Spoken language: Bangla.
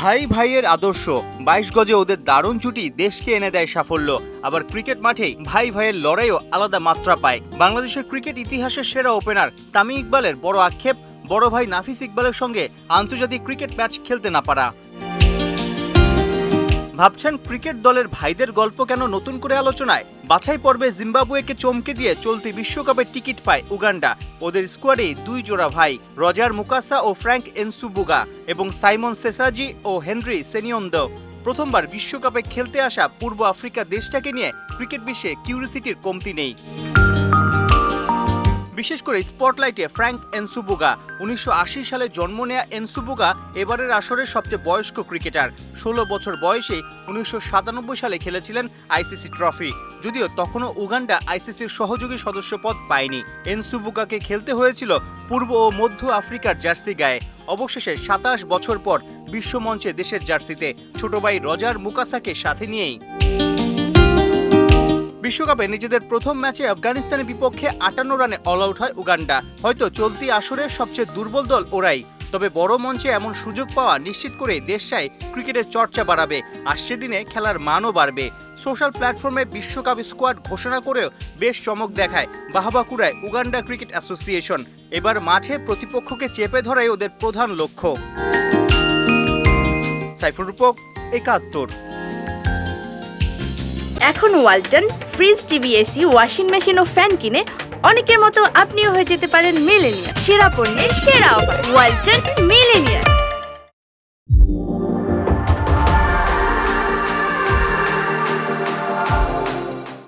ভাই ভাইয়ের আদর্শ। বাইশ গজে ওদের দারুণ জুটি দেশকে এনে দেয় সাফল্য। আবার ক্রিকেট মাঠেই ভাই ভাইয়ের লড়াইও আলাদা মাত্রা পায়। বাংলাদেশের ক্রিকেট ইতিহাসের সেরা ওপেনার তামি ইকবালের বড় আক্ষেপ, বড় ভাই নাফিস ইকবালের সঙ্গে আন্তর্জাতিক ক্রিকেট ম্যাচ খেলতে না পারা। ভাবছেন ক্রিকেট দলের ভাইদের গল্প কেন নতুন করে আলোচনায়? বাছাই পর্বে জিম্বাবুয়েকে চমকে দিয়ে চলতি বিশ্বকাপের টিকিট পায় উগান্ডা। ওদের স্কোয়াডে দুই জোড়া ভাই, রজার মুকাসা ও ফ্র্যাঙ্ক এনসুবুগা এবং সাইমন সেসাজি ও হেনরি সেনিয়ন্দ। প্রথমবার বিশ্বকাপে খেলতে আসা পূর্ব আফ্রিকা দেশটাকে নিয়ে ক্রিকেট বিশ্বে কিউরিসিটির কমতি নেই। বিশেষ করে স্পটলাইটে ফ্র্যাঙ্ক এনসুবুগা। উনিশশো আশি সালে জন্ম নেয়া এনসুবুগা এবারের আসরের সবচেয়ে বয়স্ক ক্রিকেটার। ষোলো বছর বয়সে উনিশশো সাতানব্বই সালে খেলেছিলেন আইসিসি ট্রফি, যদিও তখনও উগান্ডা আইসিসির সহযোগী সদস্য পদ পায়নি। এনসুবুগাকে খেলতে হয়েছিল পূর্ব ও মধ্য আফ্রিকার জার্সি গায়ে। অবশেষে সাতাশ বছর পর বিশ্বমঞ্চে দেশের জার্সিতে। ছোট ভাই রজার মুকাসাকে সাথে নিয়েই। বিশ্বকাপে নিজেদের প্রথম ম্যাচে আফগানিস্তানের বিপক্ষে আটান্ন রানে অল আউট হয় উগান্ডা। হয়তো চলতি আসরের সবচেয়ে দুর্বল দল ওরাই। তবে বড় মঞ্চে এমন সুযোগ পাওয়া নিশ্চিত করে দেশ চায় ক্রিকেটের চর্চা বাড়াবে আর সেদিনে খেলার মানও বাড়বে। সোশ্যাল প্ল্যাটফর্মে বিশ্বকাপ স্কোয়াড ঘোষণা করেও বেশ চমক দেখায় বাহাবাকুড়ায় উগান্ডা ক্রিকেট অ্যাসোসিয়েশন। এবার মাঠে প্রতিপক্ষকে চেপে ধরাই ওদের প্রধান লক্ষ্য। সাইফুল রূপক, একাত্তর। এখন Walton, fridge, TV, AC, washing machine ও ফ্যান কিনে অনেকের মতো আপনিও হয়ে যেতে পারেন মিলেনিয়া সেরা পণ্যের সেরা ওয়ালটন মিলেনিয়া